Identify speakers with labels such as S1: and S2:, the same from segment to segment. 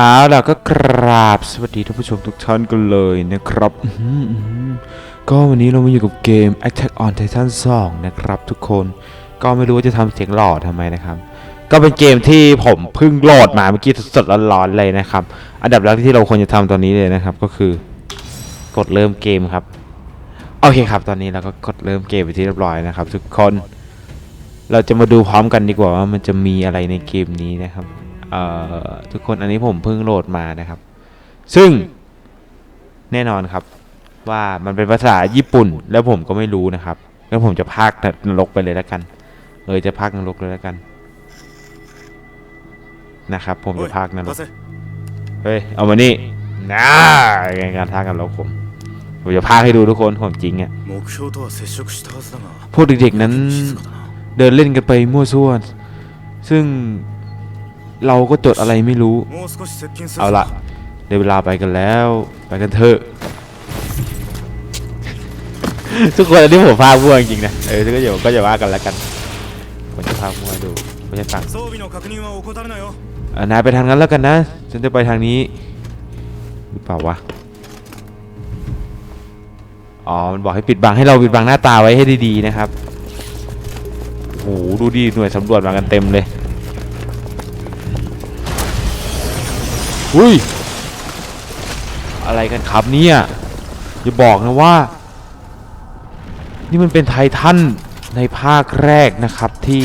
S1: เอาล่ะก็กราบสวัสดีท่านผู้ชมทุกท่านกันเลยนะครับ ก็วันนี้เรามาอยู่กับเกม Attack on Titan 2 นะครับทุกคน ก็ไม่รู้ว่าจะทำเสียงหล่อทำไมนะครับ ก็เป็นเกมที่ผมเพิ่งโหลดมาเมื่อกี้สดๆร้อนๆเลยนะครับ อันดับแรกที่เราควรจะทำตอนนี้เลยนะครับ ก็คือกดเริ่มเกมครับ โอเคครับ ตอนนี้เราก็กดเริ่มเกมไปที่เรียบร้อยนะครับ ทุกคน เราจะมาดูพร้อมกันดีกว่าว่ามันจะมีอะไรในเกมนี้นะครับ ทุกคนอันนี้ผมเพิ่งโหลดมานะครับ ซึ่งแน่นอนครับว่ามันเป็นภาษาญี่ปุ่น แล้วผมก็ไม่รู้นะครับแล้วผมจะพากนรกไปเลยแล้วกันเออจะพากนรกเลยแล้วกัน นะครับ ผมจะพากนรกเฮ้ยเอามานี่นะการพากนรกผมผมจะพากให้ดูทุกคนของจริงอะพวกเด็กๆนั้น เดินเล่นกันไปมั่วซั่วซึ่ง เราก็จดอะไรไม่รู้ เอาละเดี๋ยวเวลาไปกันแล้ว ไปกันเถอะ ทุกคนอันนี้ผมพาพวกจริงนะ เออทุก็อย่าก็อย่าว่ากันแล้วกันผมจะพาพวกดูไม่ใช่ฟังนายไปทางนั้นแล้วกันนะ ฉันจะไปทางนี้หรือเปล่าวะ อ๋อ มันบอกให้ปิดบังให้เราปิดบังหน้าตาไว้ให้ดีๆนะครับโหดูดีหน่วยสำรวจมากันเต็มเลย อุ้ย อะไรกันครับเนี่ย อย่าบอกนะว่า นี่มันเป็นไททันในภาคแรกนะครับที่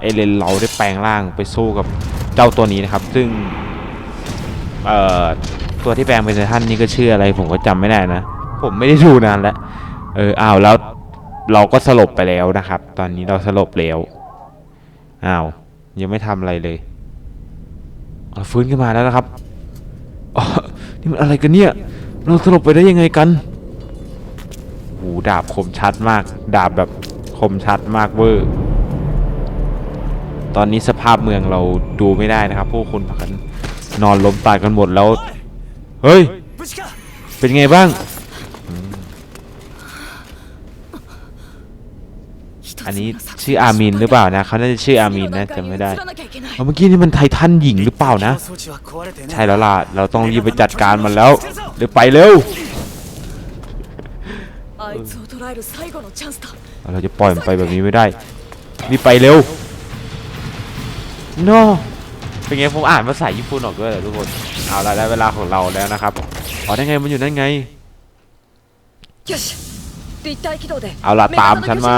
S1: เอเลนเราได้แปลงร่างไปสู้กับเจ้าตัวนี้นะครับ ซึ่ง เอ่อ ตัวที่แปลงเป็นไททันนี่ก็ชื่ออะไรผมก็จำไม่ได้นะ ผมไม่ได้ดูนานแล้ว เอออ้าวแล้วเราก็สลบไปแล้วนะครับ ตอนนี้เราสลบแล้ว อ้าว ยังไม่ทำอะไรเลย เราฟื้นขึ้นมาแล้วนะครับนี่มันอะไรกันเนี่ย เราสลบไปได้ยังไงกันหูดาบคมชัดมาก ดาบแบบคมชัดมากเวอร์ ตอนนี้สภาพเมืองเราดูไม่ได้นะครับผู้คุพักันนอนล้มตายกันหมดแล้ว เฮ้ย เป็นไงบ้าง อันนี้ชื่ออามินหรือเปล่านะเขาน่าจะชื่ออามินนะจำไม่ได้เอาเมื่อกี้นี่มันไททันหญิงหรือเปล่านะ ใช่แล้วล่ะ เราต้องรีบไปจัดการมันแล้วเดี๋ยวไปเร็วเราจะปล่อยมันไปแบบนี้ไม่ได้นี่ไปเร็วโน no. เป็นไงผมอ่านภาษาญี่ปุ่นออกด้วยเหทุกคนเอาละได้เวลาของเราแล้วนะครับอ๋อได้ไงมันอยู่นั่นไง เอาล่ะตามฉันมา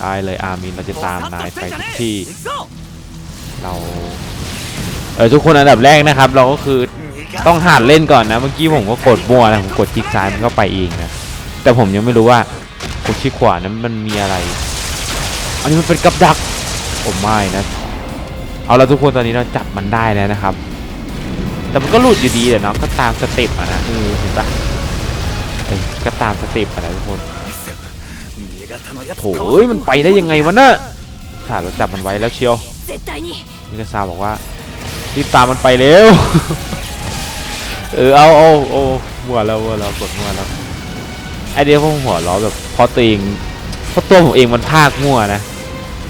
S1: ได้เลยอามินเราจะตามนายไปท,ที่ เราเออทุกคนอันดับแรกนะครับ เราก็คือต้องหาดเล่นก่อนนะ เมื่อกี้ผมก็กดบัวนะผมกดจิกซ้ายมันก็ไปเองนะแต่ผมยังไม่รู้ว่ากดชิขวานั้นมันมีอะไร อันนี้มันเป็นกับดักโอ้ไม่นะเอาละทุกคนตอนนี้เราจับมันได้แล้วนะครับ แต่มันก็หลุดอยู่ดีแหละเนาะก็ตามสเต็ปอะนะเออเห็นปะ ก็ตามสเต็ปอะไรทุกคนโถยมันไปได้ยังไงวะเนอะถ้าเราจับมันไว้แล้วเชียวมิกาซาบอกว่ารีบตามมันไปเร็ว เออเอาเอาโอ้หัวแล้วมัวแล้วกดหัวแล้วไอเดียพวกหัวล้อแบบพอตัวเองพอตัวผมเองมันภาคมั่วนะ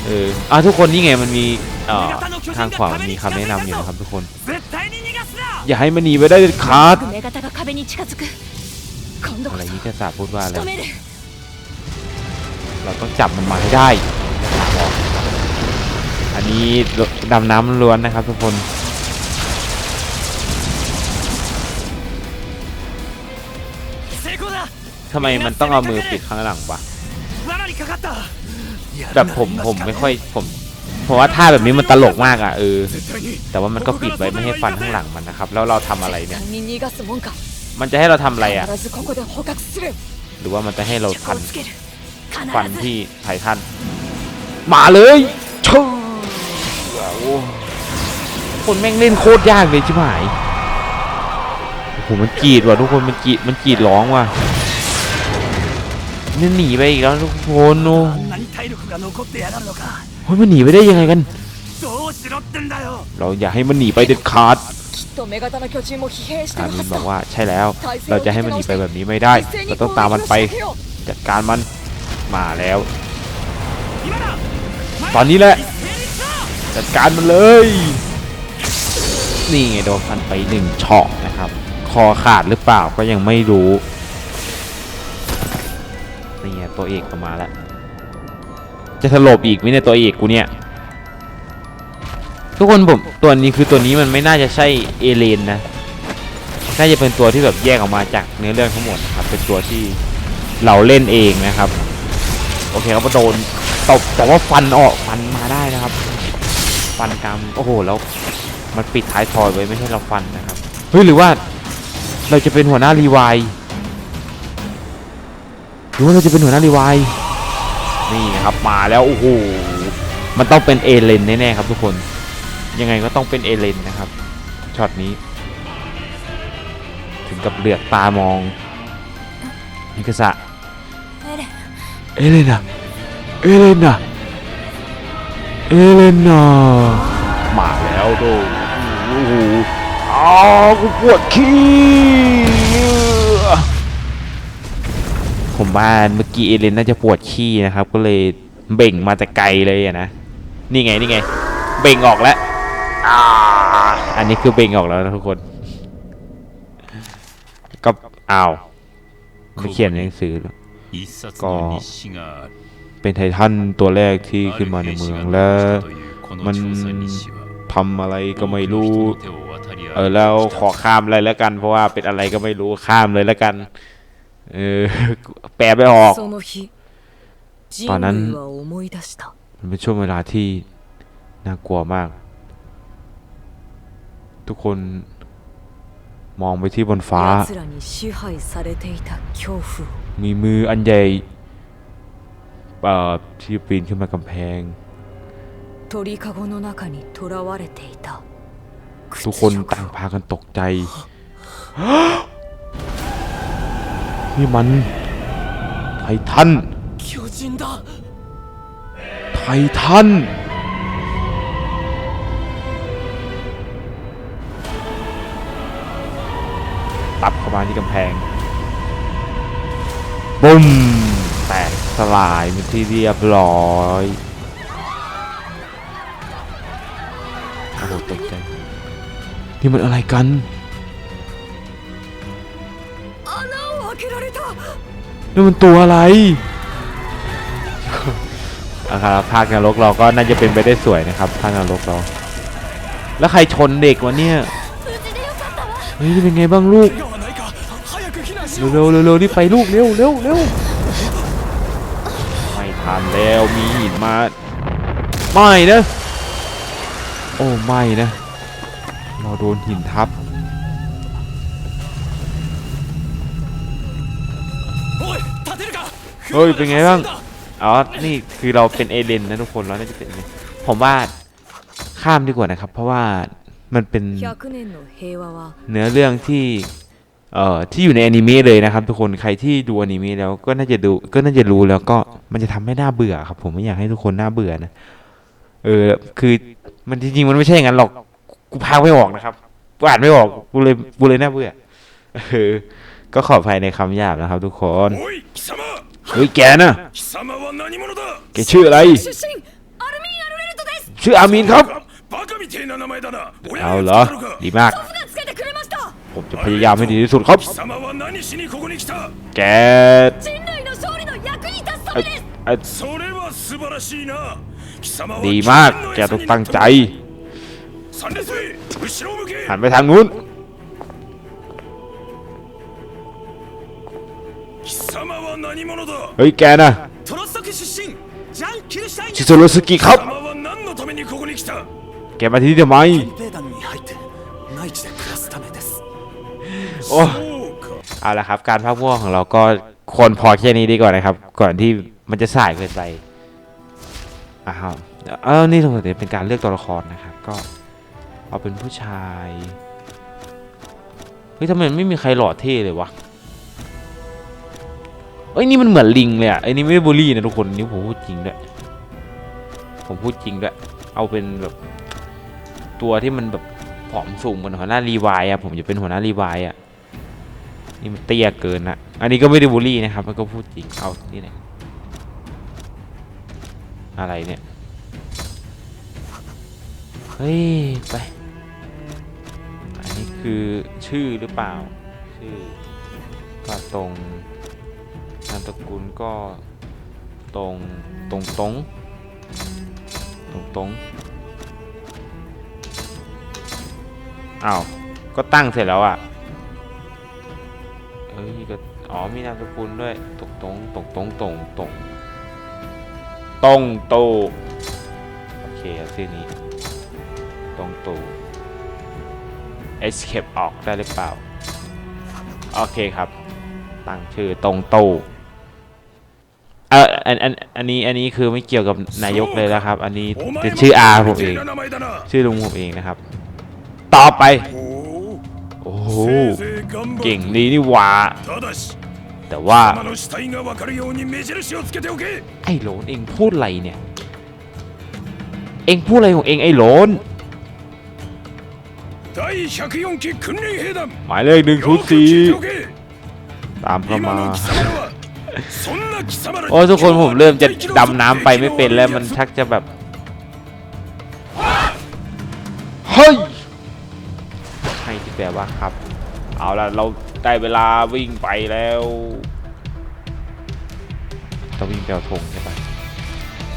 S1: เอออะทุกคนนี่ไงมันมีทางขวามันมีคำแนะนำอยู่นะครับทุกคน อย่าให้มันหนีไปได้เด็ดขาด อะไรนี้แค่สาพูดว่าอะไรเราต้องจับมันมาให้ได้ อันนี้ดำน้ำล้วนนะครับทุกคนทำไมมันต้องเอามือปิดข้างหลังวะแบบผมผมไม่ค่อยผมเพราะว่าท่าแบบนี้มันตลกมากอะเออแต่ว่ามันก็ปิดไว้ไม่ให้ฟันข้างหลังมันนะครับ แล้วเราทำอะไรเนี่ย มันจะให้เราทำอะไรอะ หรือว่ามันจะให้เราพันฟันที่ไททันมาเลยชูคนแม่งเล่นโคตรยากเลยชิบหายโอ้โหมันกีดว่ะทุกคนมันกีดมันกีดร้องว่ะนี่หนีไปอีกแล้วทุกคนโอ้โฮ้ยมันหนีไปได้ยังไงกัน เราอยากให้มันหนีไปเด็ดขาด อามินบอกว่าใช่แล้ว เราจะให้มันหนีไปแบบนี้ไม่ได้ เราต้องตามมันไปจัดการมันมาแล้ว ตอนนี้แหละ จัดการมันเลย นี่ไงโดนฟันไปหนึ่งช็อตนะครับ คอขาดหรือเปล่าก็ยังไม่รู้นี่ไงตัวเอกก็มาแล้ว จะถล่มอีกไหมเนี่ยตัวเอกกูเนี่ย ทุกคนผมตัวนี้คือตัวนี้มันไม่น่าจะใช่เอเลนนะ น่าจะเป็นตัวที่แบบแยกออกมาจากเนื้อเรื่องทั้งหมดนะครับ เป็นตัวที่เราเล่นเองนะครับ โอเคครับโดนตบแต่ว่าฟันออกฟันมาได้นะครับ ฟันกรรมโอ้โหแล้วมันปิดท้ายทอยไว้ไม่ใช่เราฟันนะครับเฮ้ยหรือว่าเราจะเป็นหัวหน้ารีไวล์หรือว่าเราจะเป็นหัวหน้ารีไวล์นี่ครับมาแล้วโอ้โหมันต้องเป็นเอเลนแน่ๆครับทุกคน ยังไงก็ต้องเป็นเอเลนนะครับช็อตนี้ ถึงกับเหลือกตามองมิกาสะเอเลนอะเอเลนอะเอเลนอะมาแล้วดูโอ้โหอ้าวกูปวดขี้ผมว่าเมื่อกี้เอเลนน่าจะปวดขี้นะครับ ก็เลยเบ่งมาแต่ไกลเลยอะนะ นี่ไงนี่ไง เบ่งออกแล้ว อันนี้คือเบ่งออกแล้วนะทุกคน ก็อ้าวไม่เขียนหนังสือ
S2: ก็
S1: เป็นไททันตัวแรกที่ขึ้นมาในเมืองและมันทำอะไรก็ไม่รู้ เออแล้วขอข้ามเลยแล้วกัน เพราะว่าเป็นอะไรก็ไม่รู้ข้ามเลยแล้วกัน เออแปลไปออก
S3: ตอนนั้น
S1: มันเป็นช่วงเวลาที่น่ากลัวมาก ทุกคนมองไปที่บนฟ้า มีมืออันใหญ่ที่ปีนขึ้นมากำแพง ทุกคนต่างพากันตกใจ นี่มัน ไททัน ไททัน วางที่กำแพงบุ้มแตกสลายเป็นที่เรียบร้อยโอ้โหตกใจนี่มันอะไรกันนี่มันตัวอะไรอาคาภาคนรกเราก็น่าจะเป็นไปได้สวยนะครับภาคนรกเรา แล้วใครชนเด็กวะเนี่ย เฮ้ยเป็นไงบ้างลูก เร็วเร็วเร็วๆนี่ไปลูกเร็วเร็วเร็วไม่ทันแล้วมีหินมาไม่นะโอ้ไม่นะเราโดนหินทับเฮ้ยเป็นไงบ้างอ๋อนี่คือเราเป็นเอเลนนะทุกคนเราน่าจะเป็นผมว่าข้ามดีกว่านะครับ เพราะว่ามันเป็นเนื้อเรื่องที่ เอ่อที่อยู่ในอนิเมะเลยนะครับ ทุกคนใครที่ดูอนิเมะแล้วก็น่าจะดูก็น่าจะรู้แล้วก็มันจะทำให้หน้าเบื่อครับ ผมไม่อยากให้ทุกคนหน้าเบื่อนะเออคือมันจริงๆมันไม่ใช่อย่างนั้นหรอกกูพากไม่ออกนะครับกูอ่านไม่ออกกูเลยกูเลยหน้าเบื่อเออก็ขออภัยในคำหยาบนะครับ ทุกคนเฮ้ยแกนะแกชื่ออะไร ชื่ออามินครับเอาเหรอดีมาก ผมจะพยายามให้ดีที่สุดครับ แกดีมาก แกต้องตั้งใจ หันไปทางนู้นเฮ้ยแกนะชิโซโรสกิครับ แกมาที่นี่ทำไม โอ้เอาละครับ การภาพพ่วงของเราก็คนพอแค่นี้ดีก่อนนะครับ ก่อนที่มันจะสายเกินไปอ้าวเออนี่ตรงนี้เป็นการเลือกตัวละครนะครับ ก็เอาเป็นผู้ชายเฮ้ยทำไมไม่มีใครหล่อเท่เลยวะเอ้ยนี่มันเหมือนลิงเลยอะไอ้นี่ไม่ไบูลลี่นะทุกคนนี่ผมพูดจริงด้วยผมพูดจริงด้วยเอาเป็นแบบตัวที่มันแบบผอมสูงเหมือนหัวหน้ารีวายอะผมจะเป็นหัวหน้ารีวายอะ นี่มันเตี้ยเกินนะอันนี้ก็ไม่ได้บูลลี่นะครับ มันก็พูดจริง เอาที่ไหนอะไรเนี่ย เฮ้ย ไป อันนี้คือชื่อหรือเปล่า ชื่อ ก็ตรงนามสกุลก็ตรงตรงตรงตรงตรงอ้าว ก็ตั้งเสร็จแล้วอะ เอ้ยก็อ๋อมีนามสกุลด้วยตกตรงตกตรงตรงตรงตรงตูโอเคเาชื่อนี้ตรงตู escape ออกได้หรือเปล่า โอเคครับ ตั้งชื่อตรงตูเอออันอันอันนี้อันนี้คือไม่เกี่ยวกับนายกเลยนะครับ อันนี้เป็นชื่ออาผมเอง ชื่อลุงผมเองนะครับ ต่อไป หเก่งดีนี่หว่า แต่ว่า ไอ้หลนเองพูดอะไรเนี่ย เองพูดอะไรของเองไอ้หลนหมายเลขหนึ่งชุ
S4: ด
S1: สีตามเข้ามาโอ้ทุกคนผมเริ่มจะดำน้ำไปไม่เป็นแล้วมันชักจะแบบ ว่าครับ เอาละเราได้เวลาวิ่งไปแล้วจะวิ่งไปเอาธงใช่ไหม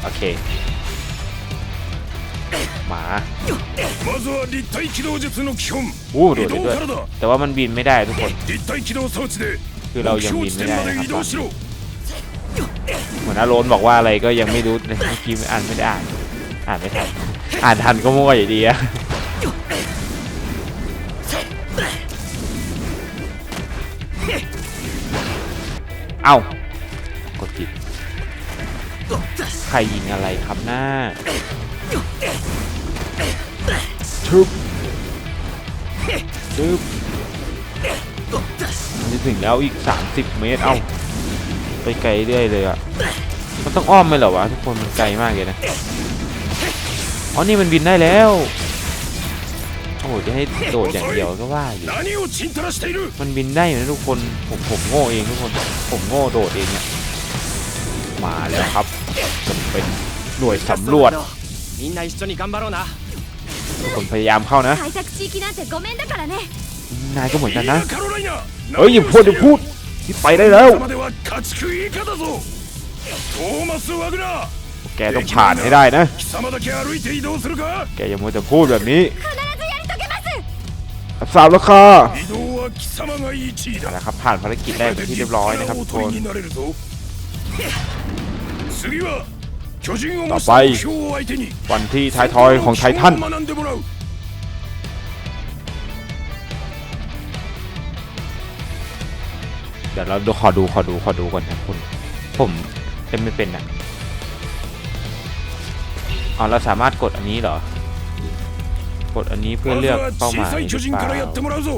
S1: โอเคหมาโอ้โดดด้วยแต่ว่ามันบินไม่ได้ทุกคนคือเรายังบินไม่ได้นะครับเหมือนอาโรนบอกว่าอะไรก็ยังไม่รู้นเมื่อกี้อ่านไม่ได้อ่านอ่านไม่ทันอ่านทันก็มั่วอยู่ดีอะ เอ้ากดผิดใครยิงอะไรครับหน้าชุบชุบมันจะถึงแล้วอีก 30 เมตร เอ้า ไปไกลเรื่อยเลยอะมันต้องอ้อมไหมเหรอวะ ทุกคนมันไกลมากเลยนะ อ๋อ นี่มันบินได้แล้ว โอ้โหจะให้โดดอย่างเดียวก็ว่าอยู่มันบินได้นะทุกคนผมผมโง่เองทุกคนผมโง่โดดเองเนี่ยมาแล้วครับจะเป็นหน่วยสำรวจทุกคนพยายามเข้านะนายก็เหมือนกันนะเฮ้ยอย่าพูดอย่าพูดที่ไปได้แล้วแกต้องผ่านให้ได้นะ แกอย่ามัวแต่พูดแบบนี้ รับสามแล้วค่ะเาละครับผ่านภารกิจแรกไปที่เรียบร้อยนะครับทุกคนต่อไปวันที่ไท้าทอยของไททันเดี๋ยวเราดูขอดูขอดูขอดูก่อนนะคุณผมเป็นไม่เป็นนะอ๋อเราสามารถกดอันนี้เหรอ ดอันนี้เพื่อ
S4: まず
S1: เลือก
S4: は
S1: เป้าห
S4: 小
S1: มาย
S4: さい
S1: ห
S4: 巨
S1: รือ
S4: 人
S1: เป
S4: か
S1: ล่า
S4: らやってもらうぞ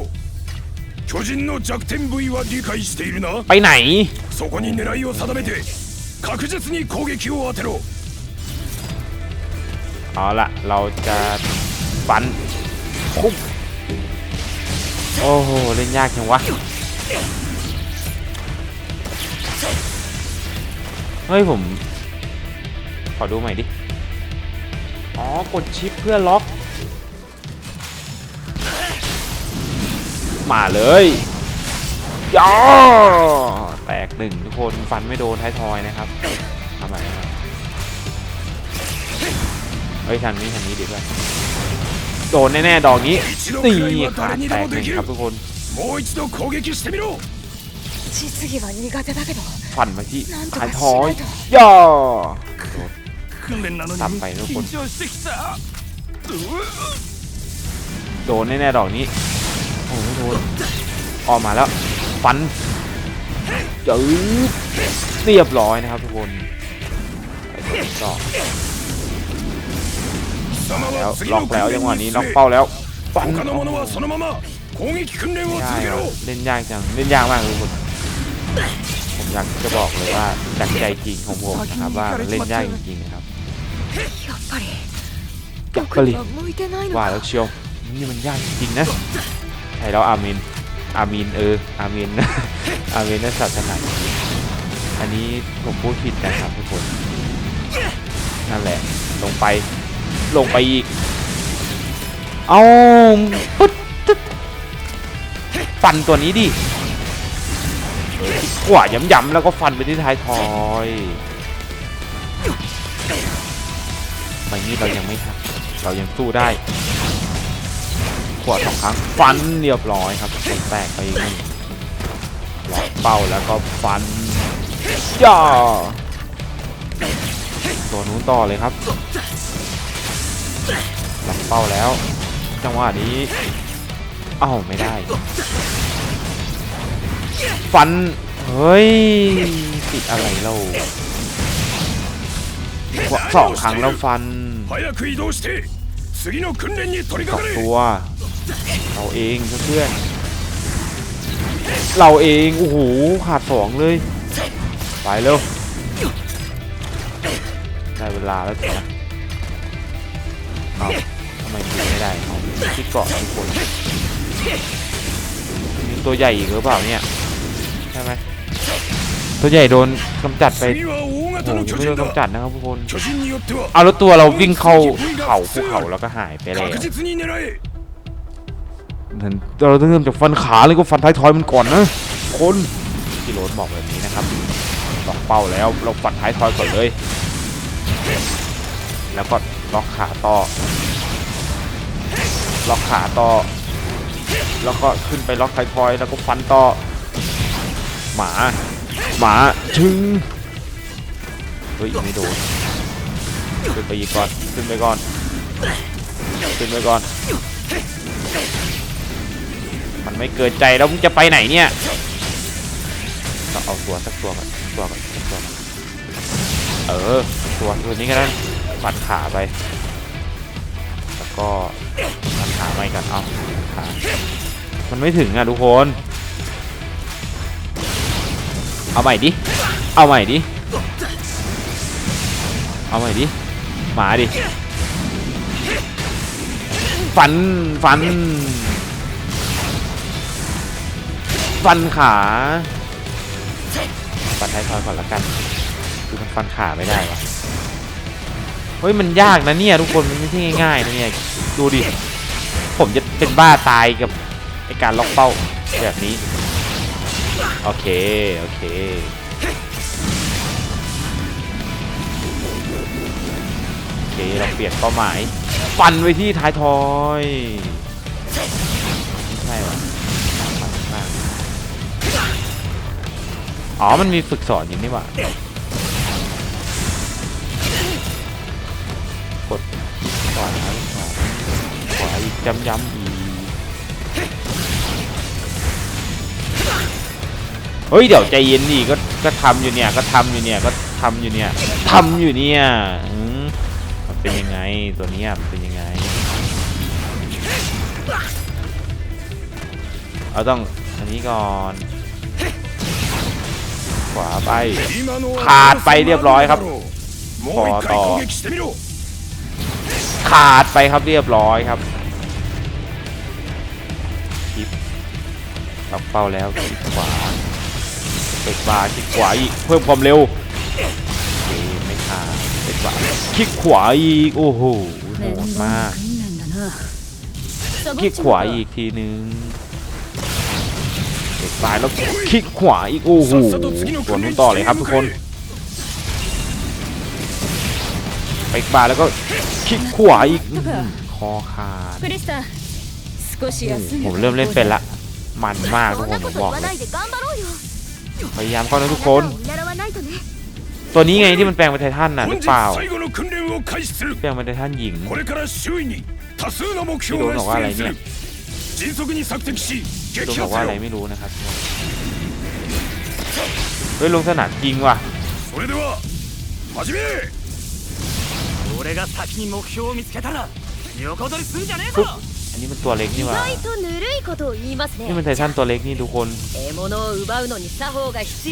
S4: 巨人の弱点部位は理解しているな
S1: ไปไหน
S4: そこに狙いを定めて確実に攻撃を当てろ
S1: เอาละเราจะฟันปุ๊บโอ้โห เล่นยากจังวะ เฮ้ยผม ขอดูใหม่ดิ อ๋อ กดชิปเพื่อล็อก มาเลยย่อแตกหนึ่งทุกคนฟันไม่โดนท้ายทอยนะครับทำอะไรเฮ้ยทันนี้ทันนี้ดีด้วยโดนแน่ๆดอกนี้
S4: ตี
S1: ขาดแตกหนึ่งครับทุกคนฟันมาที่ท้ายทอยย่อตับไปทุกคนโดนแน่ๆดอกนี้ โดออกมาแล้ว ฟันจะเรียบร้อยนะครับทุกคนแล้วล็อกแล้วยังหวะนี้ล็อกเป้าแล้วฟันไม่ได้เล่นยากจังเล่นยากมากทุกคนผมอยากจะบอกเลยว่าจากใจจริงของผมนะครับว่าเล่นยากจริงๆนะครับ
S3: กระลิ
S1: ว่าแล้วเชียวนี่มันยากจริงนะ ใช่แล้วอามินอามินเอออามินอามินนั่นศาสนาอันนี้ผมพูดผิดนะครับทุกคนนั่นแหละ ลงไป ลงไปอีก เอาปึ๊ดตึ๊ดฟันตัวนี้ดิขวาย้ำๆแล้วก็ฟันไปที่ท้ายทอยไม่นี่เรายังไม่ทักเรายังสู้ได้ ขวดสองครั้งฟันเรียบร้อยครับคนแตกไปหนึ่งหลอดเป้าแล้วก็ฟันย่อตัวนู้นต่อเลยครับหลับเป้าแล้ว จังหวะนี้เอ้าไม่ได้ ฟัน เฮ้ย ติดอะไรเราสองครั้งแล้วฟันสองตัว เราเองเพื่อน เราเองโอ้โหขาดสองเลย ไปเร็ว ได้เวลาแล้วจ้ะเอาทำไมถึงไม่ได้เอาที่เกาะทุกคนมีตัวใหญ่อีกหรือเปล่าเนี่ยใช่ไหมตัวใหญ่โดนกำจัดไปโอ้โยไม่โดนกำจัดนะครับทุกคน เอาแล้วตัวเราวิ่งเข้าเขาภูเขาแล้วก็หายไปเลย เราต้องเริ่มจากฟันขาเลยก็ฟันท้ายทอยมันก่อนนะคนที่โรถบอกแบบนี้นะครับสองเป้าแล้วเราฟันท้ายทอยก่อนเลย แล้วก็ล็อกขาต่อ ล็อกขาต่อ แล้วก็ขึ้นไปล็อกท้ายทอยแล้วก็ฟันต่อ หมา หมาชึงเฮ้ยไม่โดนขึ้นไปอีกก่อนขึ้นไปก่อนขึ้นไปก่อน ไม่เกินใจแล้วมึงจะไปไหนเนี่ยต้องเอาตัวสักตัวก่อนตัวก่อนตัวก่อนเออตัวตัวนี้ก็ได้ฟันขาไป แล้วก็ฟันขาไปกันเอาขามันไม่ถึงอะทุกคน เอาใหม่ดิ เอาใหม่ดิ เอาใหม่ดิ หมาดิฟันฟัน ฟันขาฟันท้ายทอยก่อนละกัน คือมันฟันขาไม่ได้วะเฮ้ยมันยากนะเนี่ยทุกคนมันไม่ใช่ง่ายๆนะเนี่ยดูดิผมจะเป็นบ้าตายกับไอการล็อกเป้าแบบนี้ โอเค โอเคโอเคเราเปลี่ยนเป้าหมาย ฟันไว้ที่ท้ายทอยไม่ใช่วะฟั อ๋อ มันมีฝึกสอนอยู่นี่หว่ากดสอนนะสอนขวาอีกย้ำย้ำอีกเฮ้ย เดี๋ยวใจเย็นดิก็ก็ทำอยู่เนี่ย ก็ทำอยู่เนี่ย ก็ทำอยู่เนี่ยทำอยู่เนี่ยอืมมันเป็นยังไงตัวนี้มันเป็นยังไง เอาต้องอันนี้ก่อน ขวาไปขาดไปเรียบร้อยครับ
S4: ขอต่อ
S1: ขาดไปครับเรียบร้อยครับคลิปตับเป้าแล้วคลิปขวาเอดบาคลิปขวาอีกเพิ่มความเร็วไม่ขาดเอกบาคลิปขวาอีกโอ้โหโหดมากคลิ
S3: ป
S1: ขวาอีกทีนึง ซ้ายแล้วคิกขวาอีกโอ้โหส่วน
S4: นู้
S1: นต่อเลยครับทุกคนไปบาแล้วก็คิกขวาอีกคอขาดผมเริ่มเล่นเป็นละมันมากทุกค
S5: น
S1: ผมบอกเล
S5: ย
S1: พยายามเข้านะทุกคน ตัวนี้ไงที่มันแปลงเป็นไททันน่ะหรือเปล่าแปลงเป็นไททันหญิงที่โดนบอ
S4: กว่าอะไรเนี่ย
S1: ตัวบอกว่าอะไรไม่รู้นะครับ เฮ้ยลงสนามจริงว่ะอันนี้มันตัวเล็กนี่ว่ะนี่มันไททันตัวเล็กนี่ทุกคน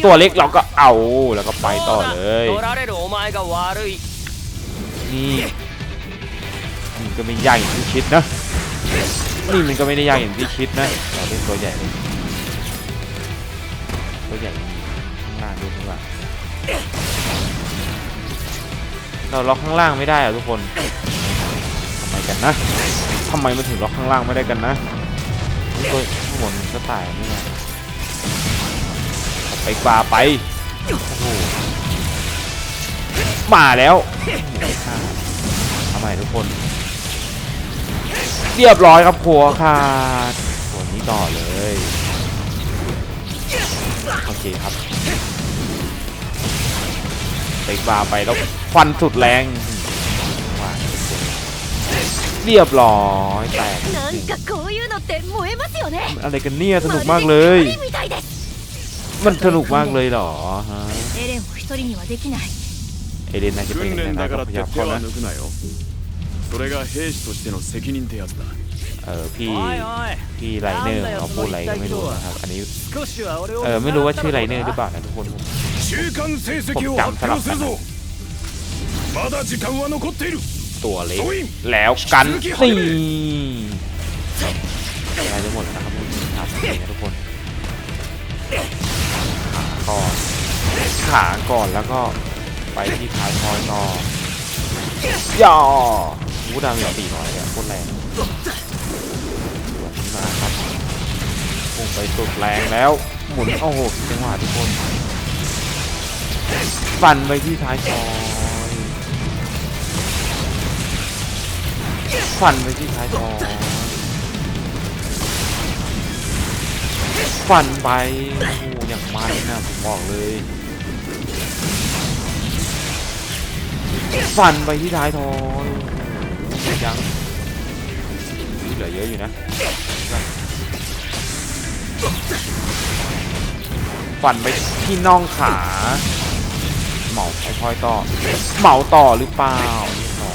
S1: ตัวเล็กเราก็เอาแล้วก็ไปต่อเลยนี่มันก็ไม่ใหญ่ที่คิดนะ นี่มันก็ไม่ได้ยากอย่างที่คิดนะเราเล่นตัวใหญ่เลยตัวใหญ่ข้างล่างดูข้างล่างเราล็อกข้างล่างไม่ได้อะทุกคนทำไมกันนะทำไมมันถึงล็อกข้างล่างไม่ได้กันนะนี่ตัวข้างบนก็ตายนี่ยไปกว่าไปโอ้โหมาแล้วโอ้โหฆ่าเอาใหม่ทุกคน เรียบร้อยครับหัวขาดตัวนี้ต่อเลย โอเคครับเตะบาไปแล้วฟันสุดแรงเรียบร้อยแตกอะไรกันเนี่ยสนุกมากเลย มันสนุกมากเลยหรอฮะเอเดนน่าจะเป็นยังไงนะพยายามเข้านะ
S4: それが兵士としての責任ってやつだ
S1: เออพี่
S6: おいおい
S1: พี่ไลเนอร์เขาพูดอะไรก็ไม่รู้นะครับ อันนี้
S6: 少しは俺を
S1: เออไม่รู้ว่าชื่อไลเนอร์หรือเปล่านะทุกคนผม
S4: 中間成績を発表するぞまだ時間は残っている
S1: ตัวเล็ก
S4: 総員
S1: แล้วกัน
S4: 鈴木
S1: นี่
S4: 春
S1: อะไรทั้งหมดแล้วนะครับทุกคนครับนี่นะทุกคนขาก่อนขาก่อนแล้วก็ไปที่ท้ายทอยต่อย่อ วูดามีสี่ร้อยเนี่ยโคตรแรงนี่มาครับพุ่งไปสุดแรงแล้ว หมุนโอ้โหจังหวะทุกคนฟันไปที่ท้ายทอยฟันไปที่ท้ายทอยฟันไปโอ้โหอย่างมันนะผมบอกเลยฟันไปที่ท้ายทอย ยังนี่เหลือเยอะอยู่นะฟันไปที่น่องขา เหมาไอ้ทอยต่อ เหมาต่อหรือเปล่าอ๋อ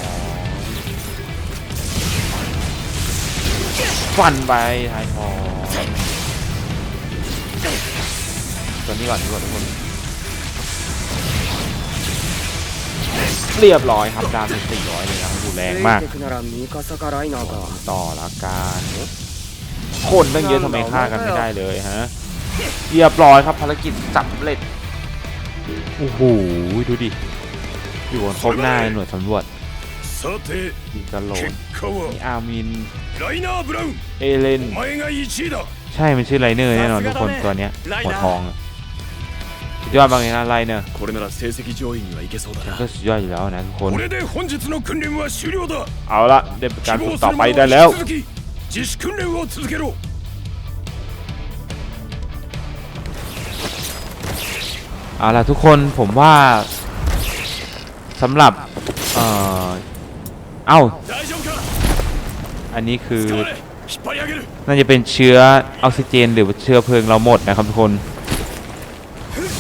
S1: ฟันไปท้ายทอยตัวนี้ก่อนดีกว่าทุกคน เรียบร้อยครับดาเมจสี่ร้อยเลยนะดูแรงมากต่อละกันคนตั้งเยอะทำไมฆ่ากันไม่ได้เลยฮะเรียบร้อยครับภารกิจสำเร็จโอ้โหดูดิอยู่บนครบหน้าหน่วยสำรวจมีกะโหล
S4: ก
S1: มีอามินเอเลนใช่มันชื่อไรเนอร์แน่นอนทุกคนตัวเนี้ยหัวทอง ยอดบางอย่างนะไลเนอร์
S4: これなら成績上位にはいけそうだ
S1: มัน
S4: な
S1: ก็สุดยอดอยู่แล้วนะทุกคน
S4: これで本日の訓練は終了だ
S1: เอาละเดี๋ยวการ
S4: 希
S1: ฝึก
S4: 望す
S1: ต่อ
S4: る
S1: ไป
S4: 者
S1: ได้
S4: は
S1: แล้ว
S4: 引き続き自主訓練を続けろ
S1: เอาล่ะทุกคนผมว่าสำหรับ เอ่อ เอ้า
S4: 大丈夫か
S1: อันนี้คือ
S4: 使われ引っ張り上げる
S1: น่าจะเป็นเชื้อออกซิเจน หรือว่าเชื้อเพลิงเราหมดนะครับทุกคน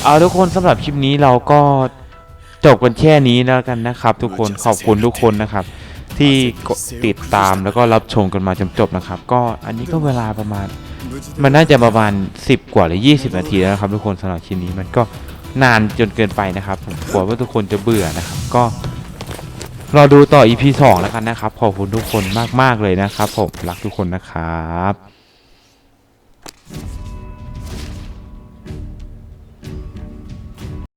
S1: เอาทุกคนสำหรับคลิปนี้เราก็จบกันแค่นี้แล้วกันนะครับ ทุกคนขอบคุณทุกคนนะครับ ที่กดติดตามแล้วก็รับชมกันมาจนจบนะครับ ก็อันนี้ก็เวลาประมาณ มันน่าจะประมาณ 10 กว่าหรือ 20 นาทีแล้วนะครับ ทุกคนสำหรับคลิปนี้มันก็นานจนเกินไปนะครับผมกลัวว่าทุกคนจะเบื่อนะครับ ก็รอดูต่อ EP 2แล้วกันนะครับ ขอบคุณทุกคนมาก ๆ เลยนะครับ ผมรักทุกคนนะครับ